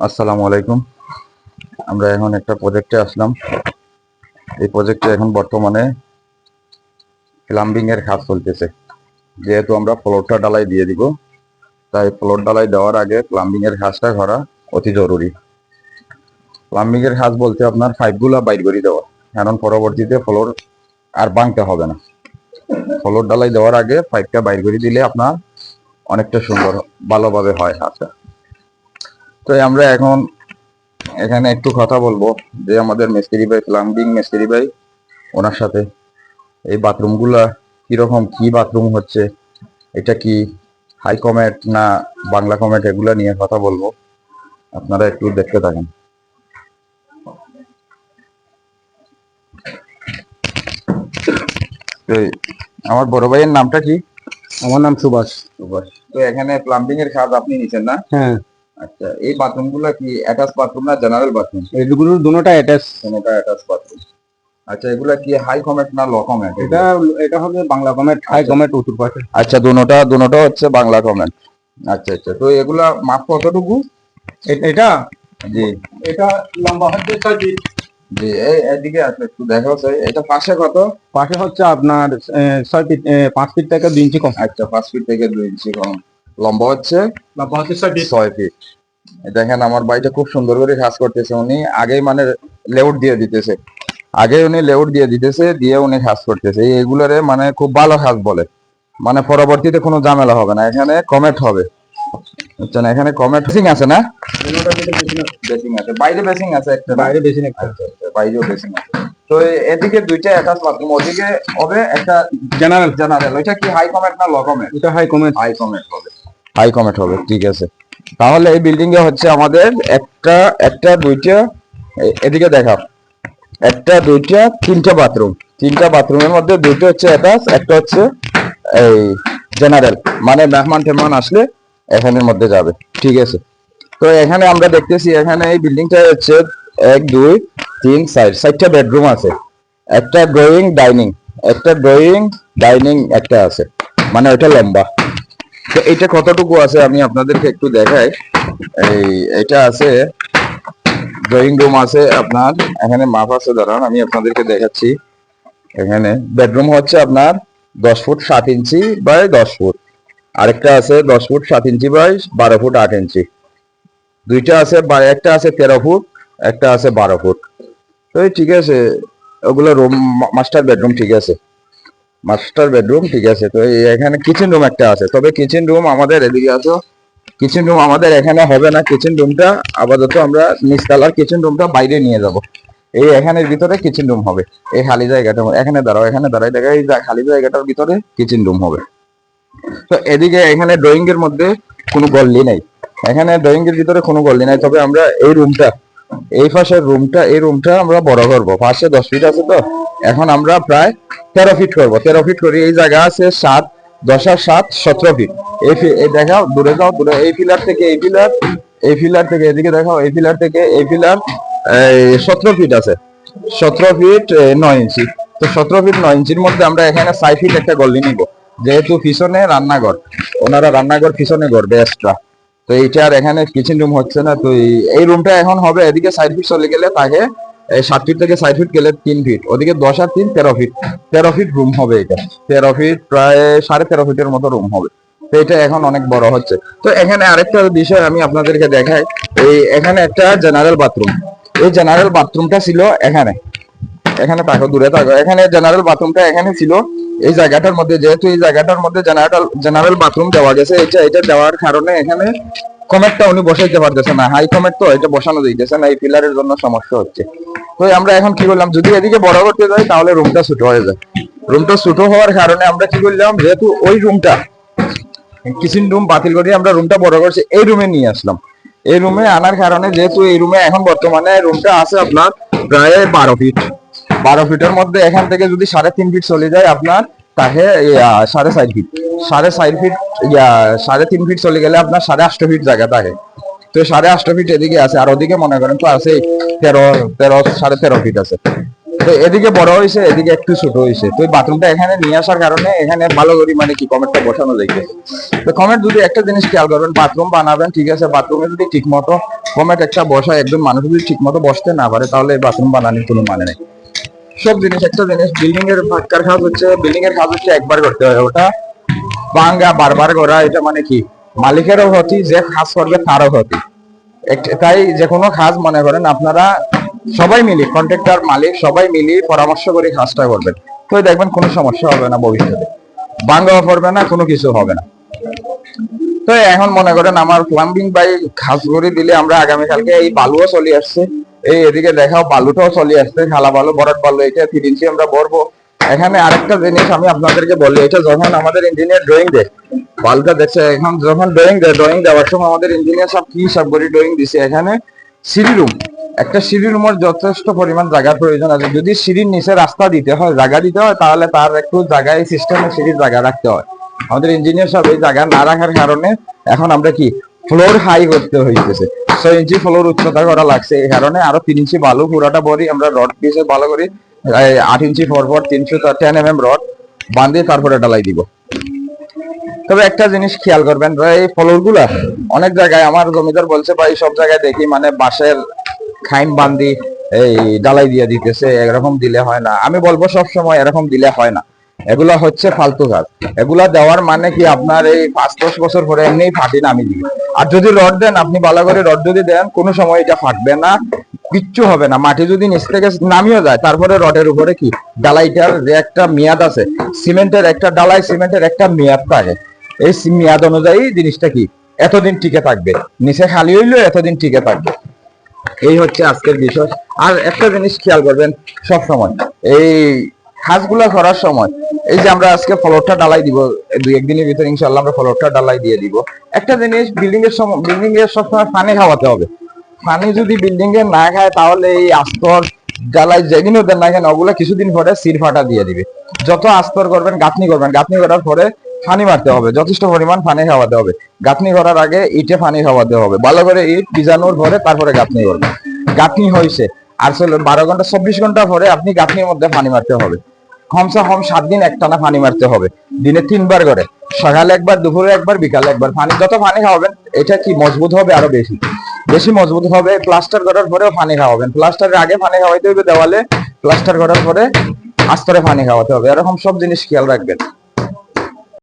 আসসালামু আলাইকুম। আমরা এখন একটা প্রজেক্টে আসলাম। এই প্রজেক্টে এখন বর্তমানে প্লাম্বিং এর কাজ চলতেছে। যেহেতু আমরা ফ্লোরটা ডালাই দিয়ে দিব, তাই ফ্লোর ডালাই দেওয়ার আগে প্লাম্বিং এর কাজটা করা অতি জরুরি। প্লাম্বিং এর কাজ বলতে আপনার পাইপগুলা বাইর করে দেওয়া, কারণ পরবর্তীতে ফ্লোর আর ভাঙতে হবে না। ফ্লোর ডালাই দেওয়ার আগে পাইপটা বাইর করে দিলে আপনার অনেকটা সুন্দর, ভালোভাবে হয় কাজটা। তো আমরা এখন এখানে একটু কথা বলব যে আমাদের মিস্ত্রি ভাই প্লাম্বিং মিস্ত্রি ভাই ওনার সাথে। এই বাথরুমগুলা কীরকম কি বাথরুম হচ্ছে এটা কি হাই কমেট না বাংলা কমেট এগুলা নিয়ে কথা বলব। আপনারা একটু দেখতে থাকেন। আমার বড় ভাইয়ের নামটা কি? আমার নাম সুভাষ। সুভাষ। তো এখানে প্লাম্বিং এর কাজ আপনি নিছেন না? হ্যাঁ। আচ্ছা এই বাথরুমগুলা কি অ্যাটাচ বাথরুম না জেনারেল বাথরুম এগুলো দুটোটা অ্যাটাচ কোনোটা অ্যাটাচ বাথরুম আচ্ছা এগুলা কি হাই কমেট না লো কমেট এটা এটা হবে বাংলা কমেট হাই কমেট উত্তর পাশে। আচ্ছা দুটোটা দুটোটা হচ্ছে বাংলা কমেন্ট আচ্ছা আচ্ছা তো এগুলা মাপ কতটুকু? এটা? জি। এটা লম্বা হচ্ছে ছয় ফিট জি এই এদিকে আছে একটু দেখা হচ্ছে এটা পাশে কত? পাশে হচ্ছে আপনার ছয় ফিট পাঁচ ফিট থেকে দুই ইঞ্চি কম। আচ্ছা পাঁচ ফিট থেকে দুই ইঞ্চি কম। লম্বা হচ্ছে? লম্বা হচ্ছে ছয় ফিট দেখেন আমার বাড়িটা খুব সুন্দর করে কাজ করতেছে। উনি আগেই মানে লেউট দিয়ে দিতেছে। আগে উনি লেউট দিয়ে দিতেছে দিয়ে উনি কাজ করতেছে। এগুলোরে মানে খুব ভালো কাজ বলে। মানে পরবর্তীতে কোনো ঝামেলা হবে না। এখানে কমেট হবে। বুঝছেন? এখানে কমেট বেসিং আছে না? বেসিং আছে। বাইরে বেসিং আছে একটা। বাইরে বেশি না আচ্ছা, আচ্ছা, বাইরেও বেসিং আছে। তো এদিকে দুইটা অ্যাটাচ বাথরুম ওদিকে হবে একটা জেনারেল জেনারেল ওইটা কি হাই কমেট না লো কমেট এটা হাই কমেট হাই কমেট হবে। হাই কমেট হবে, ঠিক আছে। তাহলে এই বিল্ডিং এ হচ্ছে আমাদের একটা একটা, দুইটা এদিকে দেখা একটা, দুইটা, তিনটা বাথরুম তিনটা বাথরুমের মধ্যে দুইটা হচ্ছে অ্যাটাচ একটা হচ্ছে এই জেনারেল মানে মেহমান টেহমান আসলে এখানের মধ্যে যাবে, ঠিক আছে। তো এখানে আমরা দেখতেছি, এখানে এই বিল্ডিংটা হচ্ছে এক, দুই, তিন সাইড সাইডটা বেডরুম আছে। একটা ড্রয়িং ডাইনিং একটা ড্রয়িং ডাইনিং একটা আছে। মানে ওইটা লম্বা। এটা কতটুকু আছে আমি আপনাদেরকে একটু দেখাই। এই, এটা আছে ড্রয়িং রুম আছে আপনার, এখানে মাপ আছে, দাঁড়ান, আমি আপনাদেরকে দেখাচ্ছি। এখানে বেডরুম হচ্ছে আপনার দশ ফুট সাত ইঞ্চি বাই দশ ফুট। আরেকটা আছে দশ ফুট সাত ইঞ্চি বাই বারো ফুট আট ইঞ্চি। দুইটা আছে একটা আছে তেরো ফুট, একটা আছে বারো ফুট। তো ঠিক আছে, ওগুলো রুম মাস্টার বেডরুম ঠিক আছে। মাস্টার বেডরুম ঠিক আছে। তো এখানে কিচেন রুম একটা আছে। তবে কিচেন রুম আমাদের এদিকে আছে। কিচেন রুম আমাদের এখানে হবে না। কিচেন রুমটা আপাতত আমরা নিচতলার কিচেন রুমটা বাইরে নিয়ে যাব। এই এখানের ভিতরে কিচেন রুম হবে। এই খালি জায়গাটা এখানে দাঁড়াও, এখানে দাঁড়াই দেখা, এই খালি জায়গাটার ভিতরে কিচেন রুম হবে। তো এদিকে এখানে ড্রয়িং এর মধ্যে কোনো গল্লি নাই। এখানে ড্রয়িং এর ভিতরে কোনো গল্লি নাই। তবে আমরা এই রুমটা এই পাশের রুমটা এই রুমটা আমরা বড় করব। পাশে দশ ফিট আছে তো? এখন আমরা প্রায় তেরো ফিট করব। তেরো ফিট করি, এই জায়গা আছে সাত, দশ আর সাত, সতেরো ফিট এই দেখাও, দূরে যাও, দূরে। এই পিলার থেকে এই পিলার এই পিলার থেকে এদিকে দেখাও, এই পিলার থেকে এই পিলার সতেরো ফিট আছে। সতেরো ফিট নয় ইঞ্চি তো সতেরো ফিট নয় ইঞ্চির মধ্যে আমরা এখানে সাই ফিট একটা গল্লি নিব। যেহেতু পিছনে রান্নাঘর, ওনারা রান্নাঘর পিছনে করবে এক্সট্রা তো এইটা আর এখানে কিচেন রুম হচ্ছে না। তো এই- রুমটা এখন হবে এদিকে সাইড ফিট চলে গেলে তাকে সাত ফিট থেকে সাইড ফিট গেলে তিন ফিট ওদিকে দশ আর তিন, তেরো ফিট তেরো ফিট রুম হবে এটা। তেরো ফিট প্রায় সাড়ে তেরো ফিটের মতো রুম হবে। তো এটা এখন অনেক বড় হচ্ছে। তো এখানে আরেকটা বিষয় আমি আপনাদেরকে দেখাই। এই এখানে একটা জেনারেল বাথরুম এই জেনারেল বাথরুমটা ছিল এখানে। এখানে থাকো দূরে থাকো এখানে জেনারেল বাথরুমটা এখানে ছিল এই জায়গাটার মধ্যে, যেহেতু এই জায়গাটার মধ্যে জেনারেল জেনারেল বাথরুম দেওয়া গেছে এটা এটা দেওয়ার কারণে এখানে কমেটটা উনি বসাইতে পারতেছে না। হাই কমেট তো এটা বসানো দিতেছে না, এই পিলারের জন্য সমস্যা হচ্ছে। তো আমরা এখন কি করলাম, যদি এদিকে বড় করতে যাই, তাহলে রুমটা ছোট হয়ে যায়। রুমটা ছোট হওয়ার কারণে আমরা কি করলাম, যেহেতু ওই রুমটা কিচেন রুম বাতিল করে আমরা রুমটা বড় করছি, এই রুমে নিয়ে আসলাম। এই রুমে আনার কারণে, যেহেতু এই রুমে এখন বর্তমানে রুমটা আছে আপনার প্রায় বারো ফিট বারো ফিটের মধ্যে এখান থেকে যদি সাড়ে তিন ফিট চলে যায় আপনার, তাহে সাড়ে চার ফিট সাড়ে চার ফিট সাড়ে তিন ফিট চলে গেলে আপনার সাড়ে আষ্ট ফিট জায়গা থাকে তো সাড়ে আষ্ট ফিট এদিকে আছে, আর ওদিকে মনে করেন তো আছে তেরো তেরো, সাড়ে তেরো ফিট আছে। তো এদিকে বড় হয়েছে এদিকে একটু ছোট হয়েছে তো বাথরুমটা এখানে নিয়ে আসার কারণে এখানে ভালো করে মানে কি কমেন্টটা বসানো যাইছে তো কমেন্ট যদি একটা জিনিস খেয়াল করবেন বাথরুম বানাবেন, ঠিক আছে বাথরুমে যদি ঠিক মতো কমেট একটা বসায়, একজন মানুষ যদি ঠিক মতো বসতে না পারে, তাহলে বাথরুম বানানোর কোনো মানে নেই। সব জিনিস, একটা জিনিস বিল্ডিং এর ভাক্কার কাজ হচ্ছে বিল্ডিং এর কাজ হচ্ছে একবার করতে হয়, ওটা ভাঙ্গা, বারবার করা, এটা মানে কি? মালিকেরও ক্ষতি, যে কাজ করবে তারও ক্ষতি। তাই যে কোনো কাজ মনে করেন আপনারা সবাই মিলি কন্ট্রাক্টর মালিক, সবাই মিলি পরামর্শ করে কাজটা করবেন। তো দেখবেন কোনো সমস্যা হবে না ভবিষ্যতে। ভাঙ্গাও পড়বে না, কোনো কিছু হবে না। তো এখন মনে করেন আমার প্লাম্বিং বাই খাস করে দিলে আমরা আগামীকালকে এই বালুও চলে আসছে। এই এদিকে দেখাও, বালুটাও চলে আসছে খালা বালু বরট বালু, এটা তিন ইঞ্চি আমরা ভরবো। এখানে আরেকটা জিনিস আমি আপনাদেরকে বলি, এটা যখন আমাদের ইঞ্জিনিয়ার ড্রয়িং দেয়, বালুটা দেখছে, এখন যখন ড্রয়িং দেয় ড্রয়িং দেওয়ার সময় আমাদের ইঞ্জিনিয়ার সব কি সব করে ড্রয়িং দিছে, এখানে সিঁড়ি রুম, একটা সিঁড়ি রুমের যথেষ্ট পরিমাণ জায়গার প্রয়োজন আছে। যদি সিঁড়ির নিচে রাস্তা দিতে হয়, জায়গা দিতে হয়, তাহলে তার একটু জায়গায় সিস্টেমে সিঁড়ির জায়গা রাখতে হয়। আমাদের ইঞ্জিনিয়ার সব এই জায়গা না রাখার কারণে এখন আমরা কি ফ্লোর হাই করতে হইতেছে। ছয় ইঞ্চি উচ্চতা করা লাগছে। এই কারণে আরও তিন ইঞ্চি বালু পুরাটা আমরা রড ভালো আট ইঞ্চি তিনশো টেন এম এম রড বাঁধে তারপরে ডালাই দিব। তবে একটা জিনিস খেয়াল করবেন, এই ফ্লোর অনেক জায়গায় আমার জমিদার বলছে, ভাই, সব জায়গায় দেখি মানে বাঁশের খাইম বান্দি এই ডালাই দিয়ে দিতেছে, এরকম দিলে হয় না। আমি বলব সব সময় এরকম দিলে হয় না। এগুলা হচ্ছে ফালতু কাজ এগুলা দেওয়ার মানে কি আপনার এই পাঁচ দশ বছর পরে এমনি ফাটি নামি দিবে। আর যদি রড দেন, আপনি ভালো করে রড যদি দেন, কোনো সময় এটা ফাটবে না, কিচ্ছু হবে না। মাটি যদি নিচ থেকে নামিও যায়, তারপরে রডের উপরে কি? ডালাইটার একটা মেয়াদ আছে, সিমেন্টের একটা ডালাই, সিমেন্টের একটা মেয়াদ থাকে। এই মেয়াদ অনুযায়ী জিনিসটা কি? এতদিন টিকে থাকবে। নিচে খালি হইলেও এতদিন টিকে থাকবে। এই হচ্ছে আজকের বিষয়। আর একটা জিনিস খেয়াল করবেন সব সময় এই কাজগুলা করার সময়, এই যে আমরা আজকে ফ্লোরটা ডালাই দিব, দুই একদিনের ভিতরে ইনশাল্লাহ আমরা ফ্লোরটা ডালাই দিয়ে দিব। একটা জিনিস বিল্ডিং এর সময় বিল্ডিং এর সবসময় পানি খাওয়াতে হবে। পানি যদি বিল্ডিং এ না খায়, তাহলে এই আস্তর জ্বালাই যেদিনও দেন না কেন, ওগুলো কিছুদিন পরে সির ফাটা দিয়ে দিবে। যত আস্তর করবেন, গাঁথনি করবেন, গাঁথনি করার পরে পানি মারতে হবে। যথেষ্ট পরিমাণ পানি খাওয়াতে হবে। গাঁথনি করার আগে ইটে পানি খাওয়াতে হবে। ভালো করে ইট ভিজানোর পরে তারপরে গাঁথনি করবেন। গাঁথনি হয়েছে আর বারো ঘণ্টা, চব্বিশ ঘণ্টা পরে আপনি গাঁথনির মধ্যে পানি মারতে হবে। কমসে কম সাত দিন একটানা পানি মারতে হবে। দিনে তিনবার করে। সকালে একবার, দুপুরে একবার, বিকালে একবার পানি যত পানি খাওয়াবেন, এটা কি মজবুত হবে আরও বেশি? বেশি মজবুত হবে প্লাস্টার করার পরেও পানি খাওয়াবেন। প্লাস্টারের আগে পানি খাওয়াইতে হবে দেওয়ালে প্লাস্টার করার পরে আস্তরে পানি খাওয়াতে হবে। এরকম সব জিনিস খেয়াল রাখবেন।